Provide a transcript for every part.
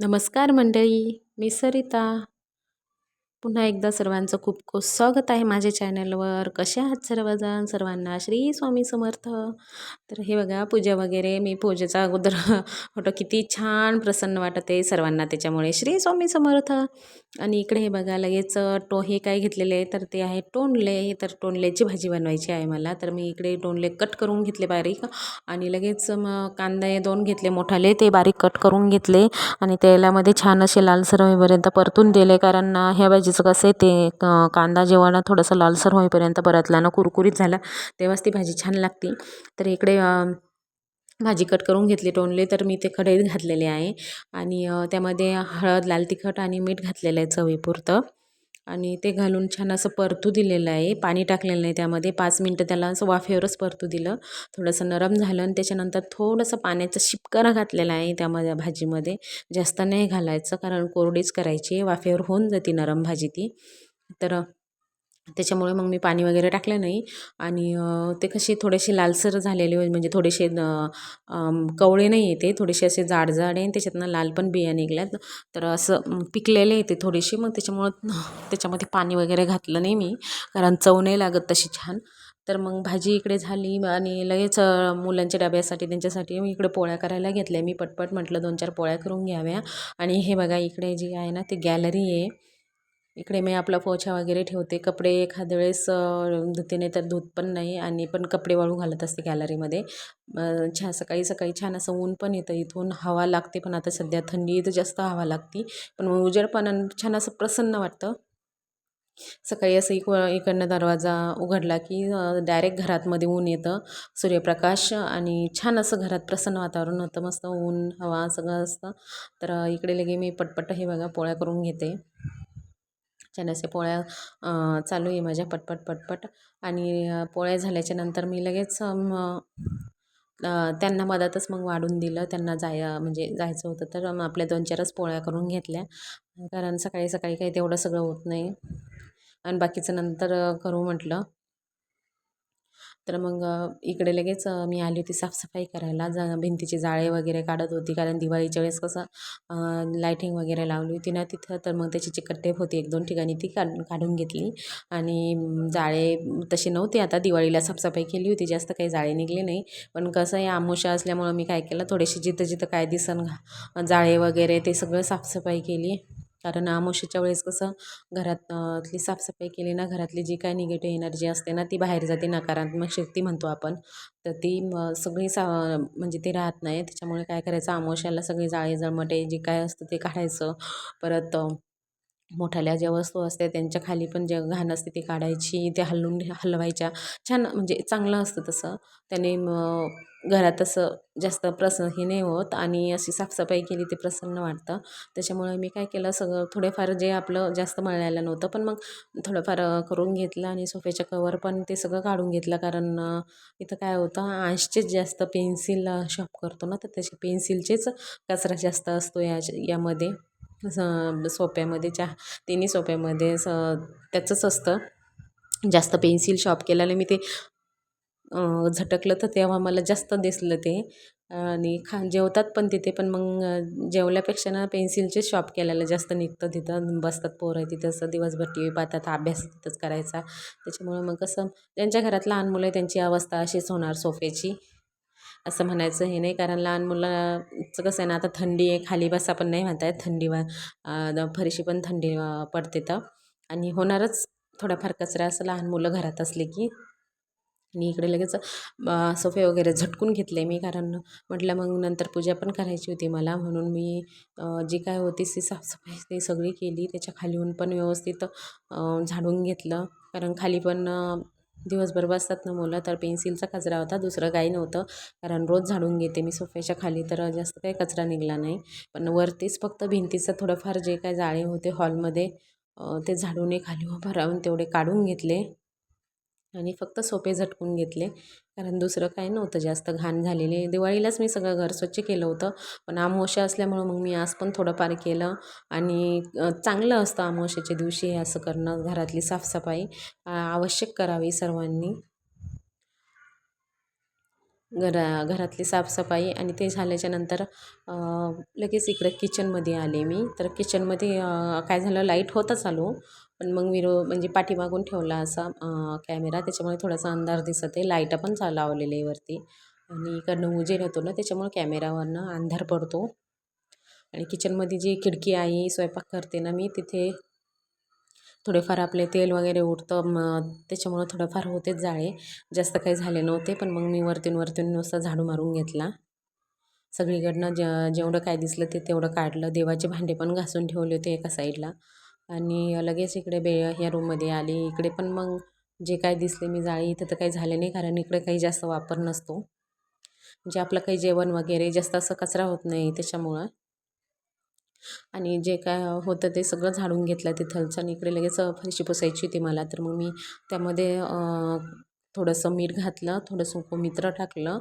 नमस्कार मंडळी मी सरिता. पुन्हा एकदा सर्वांचं खूप खूप स्वागत आहे माझ्या चॅनलवर. कसे आहात सर्वजण? सर्वांना श्री स्वामी समर्थ. तर हे बघा पूजा वगैरे मी पूजेचा अगोदर फोटो किती छान प्रसन्न वाटत आहे सर्वांना त्याच्यामुळे श्री स्वामी समर्थ. आणि इकडे हे बघा लगेच टो हे काय घेतलेले आहे तर ते आहे टोंडले. तर टोंडल्याची भाजी बनवायची आहे मला तर मी इकडे टोंडले कट करून घेतले बारीक. आणि लगेच मग कांदे दोन घेतले मोठाले ते बारीक कट करून घेतले. आणि तेलामध्ये छान असे लालसर होईपर्यंत परतून दिले कारण ह्या भाजी भाजीचं कसं आहे ते कांदा जेव्हा ना थोडंसं लालसर होईपर्यंत परतला ना कुरकुरीत झाला तेव्हाच ती भाजी छान लागते. तर इकडे भाजी कट करून घेतली टोनले तर मी ते कढईत घातलेले आहे. आणि त्यामध्ये हळद लाल तिखट आणि मीठ घातलेलं आहे चवीपुरतं. आणि ते घालून छान असं परतू दिलेलं आहे. पाणी टाकलेलं नाही त्यामध्ये. पाच मिनटं त्याला असं वाफेवरच परतू दिलं. थोडंसं नरम झालं आणि त्याच्यानंतर थोडंसं पाण्याचा शिपकारा घातलेला आहे त्यामध्ये भाजीमध्ये. जास्त नाही घालायचं कारण कोरडीच करायची वाफेवर होऊन जाते नरम भाजी ती. तर त्याच्यामुळे मग मी पाणी वगैरे टाकलं नाही. आणि ते कसे थोडेसे लालसर झालेले म्हणजे थोडेसे कवळे नाही येते थोडेसे असे जाड जाड आहे त्याच्यातनं लाल पण बिया निघल्यात. तर असं पिकलेले येते थोडेसे मग त्याच्यामुळं त्याच्यामध्ये पाणी वगैरे घातलं नाही मी कारण चव नाही लागत तशी छान. तर मग भाजी इकडे झाली आणि लगेच मुलांच्या डब्यासाठी त्यांच्यासाठी मी इकडे पोळ्या करायला घेतल्या. मी पटपट म्हटलं दोन चार पोळ्या करून घ्याव्या. आणि हे बघा इकडे जी आहे ना ती गॅलरी आहे. इकडे मी आपला पोछा वगैरे ठेवते. कपडे एखाद्या वेळेस धुते नाही तर धुत पण नाही आणि पण कपडे वाळू घालत असते गॅलरीमध्ये छान सकाळी सकाळी छान असं ऊन पण येतं इथून. हवा लागते पण आता सध्या थंडी तर जास्त हवा लागते. पण मग छान असं प्रसन्न वाटतं. सकाळी असं इक इकडनं दरवाजा उघडला की डायरेक्ट घरातमध्ये ऊन येतं. सूर्यप्रकाश आणि छान असं घरात प्रसन्न वातावरण होतं. मस्त ऊन हवा सगळं असतं. तर इकडे लगे मी पटपट हे बघा पोळ्या करून घेते. छान पोळ्या चालू आहे माझ्या पटपट पटपट. आणि पोळ्या झाल्याच्यानंतर मी लगेच त्यांना मधातच मग वाढून दिलं. त्यांना जाय म्हणजे जायचं होतं तर मग आपल्या दोन चारच पोळ्या करून घेतल्या. कारण सकाळी सकाळी काही तेवढं सगळं होत नाही. आणि बाकीचं नंतर करू म्हटलं. तर मग इकडे लगेच मी आली होती साफसफाई करायला. जा भिंतीचे जाळे वगैरे काढत होती. कारण दिवाळीच्या वेळेस कसं लायटिंग वगैरे लावली होती ना तिथं. तर मग त्याची चिकट टेप होती एक दोन ठिकाणी ती काढ काढून घेतली. आणि जाळे तसे नव्हते. आता दिवाळीला साफसफाई केली होती. जास्त काही जाळे निघले नाही. पण कसं आहे आमोशा असल्यामुळं मी काय केलं थोडेसे जिथं जिथं काय दिसन जाळे वगैरे ते सगळं साफसफाई केली. कारण अमावस्येच्या वेळेस कसं घरातली साफसफाई केली ना घरातली जी काय निगेटिव्ह एनर्जी असते ना ती बाहेर जाते नकारात्मक शक्ती म्हणतो आपण. तर ती सगळी सा म्हणजे ती राहत नाही. त्याच्यामुळे काय करायचं अमावस्याला सगळी जाळे जळमटे जे काय असतं ते काढायचं. परत मोठाल्या ज्या वस्तू असते त्यांच्या खाली पण जे घाण असते ती काढायची ते हलवून हलवायच्या. छान म्हणजे चांगलं असतं तसं. त्याने घरात असं जास्त प्रसन्न हे नाही होत आणि अशी साफसफाई केली ते प्रसन्न वाटतं. त्याच्यामुळे मी काय केलं सगळं थोडेफार जे आपलं जास्त मळायला नव्हतं पण मग थोडंफार करून घेतलं आणि सोफ्याच्या कवर पण ते सगळं काढून घेतलं. कारण इथं काय होतं आशचेच जास्त पेन्सिल शॉप करतो ना तर त्याचे पेन्सिलचेच कचरा जास्त असतो या यामध्ये. सोप्यामध्ये चहा तिन्ही सोप्यामध्ये स त्याचंच असतं. जास्त पेन्सिल शॉप केल्याने मी ते झटकलं तर तेव्हा मला जास्त दिसलं ते. आणि खा जेवतात पण तिथे पण मग जेवल्यापेक्षा ना पेन्सिलचे शॉप केल्याला जास्त निघतं तिथं. बसतात पोरं तिथं असं दिवसभर टी व्ही पाहतात अभ्यास तिथंच करायचा. त्याच्यामुळं मग कसं त्यांच्या घरात लहान मुलं आहे त्यांची अवस्था अशीच होणार सोफ्याची. असं म्हणायचं हे नाही. कारण लहान मुलाचं कसं आहे ना आता थंडी आहे खाली बसा पण नाही म्हणतायत थंडी वा फरशी पण थंडी पडते तर. आणि होणारच थोडाफार कचरा असं लहान मुलं घरात असले की. आणि इकडे लगेच सोफे वगैरे झटकून घेतले मी. कारण म्हटलं मग नंतर पूजा पण करायची होती मला. म्हणून मी जी काय होती ती साफसफाई ती सगळी केली. त्याच्या खालीहून पण व्यवस्थित झाडून घेतलं. कारण खाली पण दिवसभर बसतात ना मुलं तर पेन्सिलचा कचरा होता दुसरं काही नव्हतं. कारण रोज झाडून घेते मी सोफ्याच्या खाली तर जास्त काही कचरा निघाला नाही. पण वरतीच फक्त भिंतीचं थोडंफार जे काय जाळे होते हॉलमध्ये ते झाडूने खाली उभं राहून तेवढे काढून घेतले. आणि फक्त सोपे झटकून घेतले. कारण दुसरं काही नव्हतं जास्त घाण झालेले. दिवाळीलाच मी सगळं घर स्वच्छ केलं होतं. पण आमोशा असल्यामुळं मग मी आज पण थोडंफार केलं. आणि चांगलं असतं आमोशाच्या दिवशी हे असं करणं घरातली साफसफाई आवश्यक करावी सर्वांनी. घरा घरातली साफसफाई आणि ते झाल्याच्यानंतर लगेच इकडे किचनमध्ये आले मी. तर किचनमध्ये काय झालं लाइट होता चालू पण मग मी रो म्हणजे पाठीमागून ठेवला असा कॅमेरा त्याच्यामुळे थोडासा अंधार दिसत आहे. लाइट पण चा लावलेले आहे वरती. आणि इकडनं उजेड होतो ना त्याच्यामुळे कॅमेरावरनं अंधार पडतो. आणि किचनमध्ये जी खिडकी आहे स्वयंपाक करते ना मी तिथे थोडेफार आपले तेल वगैरे उठतं मग त्याच्यामुळं थोडंफार होतेच जाळे. जास्त काही झाले नव्हते पण मग मी वरतून वरतून नुसतं झाडू मारून घेतला. सगळीकडनं ज जेवढं काय दिसलं ते तेवढं काढलं. देवाचे भांडे पण घासून ठेवले होते एका साईडला. आणि लगेच इकडे बे ह्या रूममध्ये आली. इकडे पण मग जे काय दिसले मी जाळी इथं तर काही झाले नाही कारण इकडे काही जास्त वापर नसतो. म्हणजे आपलं काही जेवण वगैरे जास्त असं कचरा होत नाही त्याच्यामुळं. आणि जे काय होतं ते सगळं झाडून घेतलं तिथलचं आणि इकडे लगेच फरशी पुसायची होती मला. तर मग मी त्यामध्ये थोडंसं मीठ घातलं थोडंसं मित्र टाकलं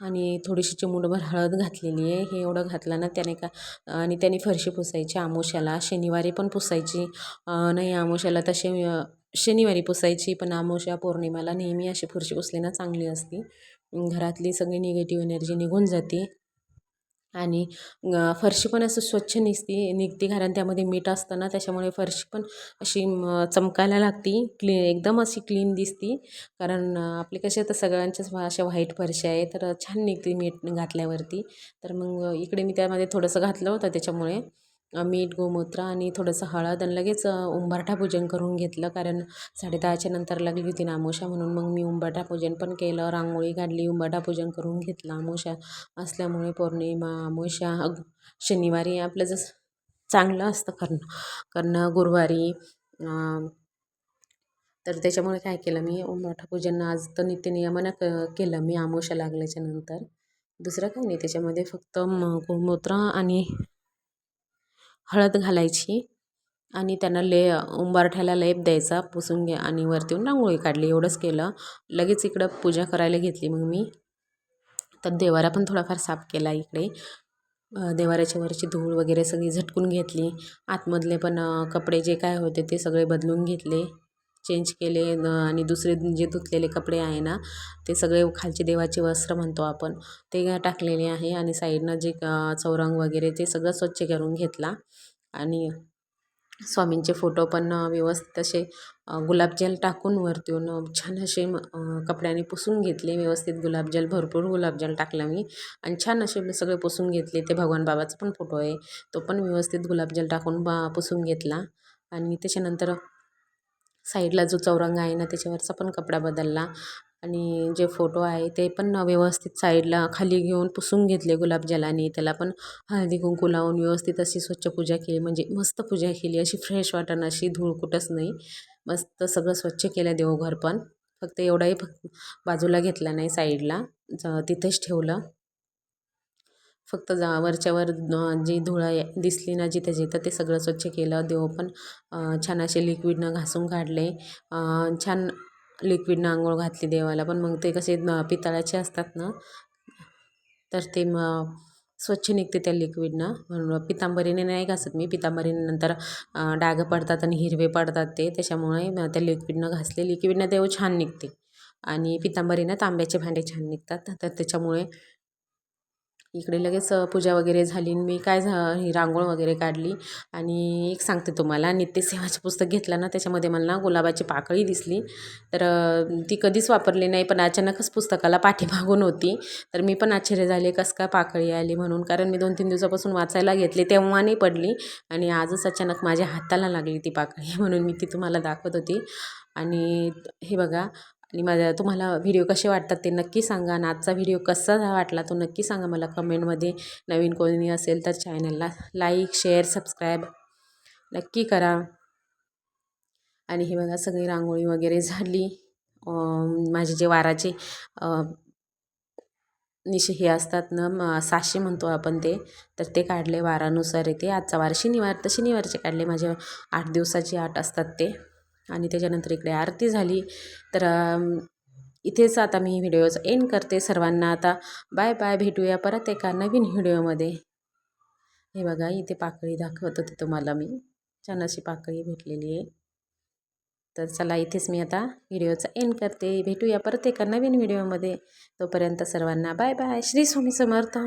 आणि थोडीशी चिमूटभर हळद घातलेली आहे. हे एवढं घातलं ना त्याने का आणि त्याने फरशी पुसायची आमोशाला शनिवारी पण पुसायची. नाही आमोशाला तसे शनिवारी पुसायची पण आमोशा पौर्णिमाला नेहमी अशी फरशी पुसली ना चांगली असती. घरातली सगळी निगेटिव्ह एनर्जी निघून जाते. आणि फरशी पण असं स्वच्छ निसती निघते कारण त्यामध्ये मीठ असतं ना त्याच्यामुळे फरशी पण अशी चमकायला लागती. क्ली एकदम अशी क्लीन दिसती. कारण आपले कसे आता सगळ्यांच्याच अशा व्हाईट फरशी आहे तर छान निघते मीठ घातल्यावरती. तर मग इकडे मी त्यामध्ये थोडंसं घातलं होतं त्याच्यामुळे. मीठ गोमूत्र आणि थोडंसं हळद आणि लगेच उंबरठा पूजन करून घेतलं. कारण साडेदहाच्या नंतर लागली होती ना आमोशा म्हणून. मग मी उंबरठा पूजन पण केलं. रांगोळी काढली उंबरठा पूजन करून घेतलं आमोशा. असल्यामुळे पौर्णिमा आमोशा शनिवारी आपलं जसं चांगलं असतं करणं. करणं गुरुवारी तर त्याच्यामुळे काय केलं मी उंबरठा पूजन आज तर नित्यनियमानं क केलं मी आमोशा लागल्याच्या नंतर. दुसरं काही नाही. त्याच्यामध्ये फक्त गोमूत्र आणि हळद घालायची आणि त्यांना ले उंबारठ्याला लेप द्यायचा पुसून घ्या आणि वरती येऊन रांगोळी काढली. एवढंच केलं. लगेच इकडं पूजा करायला घेतली मग मी. तर देवारा पण थोडाफार साफ केला इकडे. देवाऱ्याच्या वरची धूळ वगैरे सगळी झटकून घेतली. आतमधले पण कपडे जे काय होते ते सगळे बदलून घेतले. चेंज केले आणि दुसरे जे धुतलेले कपडे आहे ना ते सगळे खालचे देवाचे वस्त्र म्हणतो आपण ते टाकलेले आहे आणि साईडनं जे चौरंग वगैरे ते सगळं स्वच्छ करून घेतला. आणि स्वामींचे फोटो पण व्यवस्थित असे गुलाबजल टाकून वरतून छान असे कपड्याने पुसून घेतले व्यवस्थित गुलाबजल भरपूर गुलाबजल टाकला मी. आणि छान असे सगळे पुसून घेतले ते भगवान बाबाचा पण फोटो आहे तो पण व्यवस्थित गुलाबजल टाकून बा पुसून घेतला. आणि त्याच्यानंतर साईडला जो चौरंग आहे ना त्याच्यावरचा पण कपडा बदलला. आणि जे फोटो आहे ते पण व्यवस्थित साईडला खाली घेऊन पुसून घेतले गुलाबजलाने. त्याला पण हळदी कुंकू लावून व्यवस्थित अशी स्वच्छ पूजा केली. म्हणजे मस्त पूजा केली. अशी फ्रेश वाटण अशी धूळ कुठंच नाही. मस्त सगळं स्वच्छ केलं देवघर पण. फक्त एवढाही फक्त बाजूला घेतला नाही साईडला. तिथेच ठेवलं. फक्त जा वरच्यावर जी धुळा दिसली ना जिथे जिथं ते सगळं स्वच्छ केलं देव पण छान असे लिक्विडनं घासून काढले. छान लिक्विडनं आंघोळ घातली देवाला पण मग ते कसे पितळाचे असतात ना तर ते मग स्वच्छ निघते त्या लिक्विडनं म्हणून पितांबरीने नाही घासत मी पितांबरीने नंतर डाग पडतात आणि हिरवे पडतात ते त्याच्यामुळे त्या लिक्विडनं घासले. लिक्विडनं देव छान निघते. आणि पितांबरीनं तांब्याचे भांडे छान निघतात. तर त्याच्यामुळे इकडे लगेच पूजा वगैरे झाली मी काय झा ही रांगोळ वगैरे काढली. आणि एक सांगते तुम्हाला नित्यसेवाचं पुस्तक घेतलं ना त्याच्यामध्ये मला ना गुलाबाची पाकळी दिसली. तर ती कधीच वापरली नाही पण अचानकच पुस्तकाला पाठीमागून होती. तर मी पण आश्चर्य झाले कसं काय पाकळी आली म्हणून. कारण मी दोन तीन दिवसापासून वाचायला घेतली तेव्हा नाही पडली. आणि आजच अचानक माझ्या हाताला लागली ती पाकळी म्हणून मी ती तुम्हाला दाखवत होती. आणि हे बघा आणि माझ्या तुम्हाला व्हिडिओ कसे वाटतात ते नक्की सांगा. आणि आजचा व्हिडिओ कसा वाटला तो नक्की सांगा मला कमेंटमध्ये. नवीन कोणी असेल तर चॅनलला लाईक शेअर सबस्क्राईब नक्की करा. आणि हे बघा सगळी रांगोळी वगैरे झाली. माझे जे वाराचे निशे हे असतात ना सातशे म्हणतो आपण ते तर ते काढले वारानुसार. येते आजचा वार शनिवार तर शनिवारचे काढले. माझे आठ दिवसाची आठ असतात ते. आणि त्याच्यानंतर इकडे आरती झाली. तर इथेच आता मी व्हिडिओज एंड करते. सर्वांना आता बाय बाय. भेटूया परत एका नवीन व्हिडिओमध्ये. हे बघा इथे पाकळी दाखवत होते तुम्हाला मी. छान अशी पाकळी भेटलेली आहे. तर चला इथेच मी आता व्हिडिओचा एंड करते. भेटूया परत एका नवीन व्हिडिओमध्ये. तोपर्यंत सर्वांना बाय बाय. श्री स्वामी समर्थ.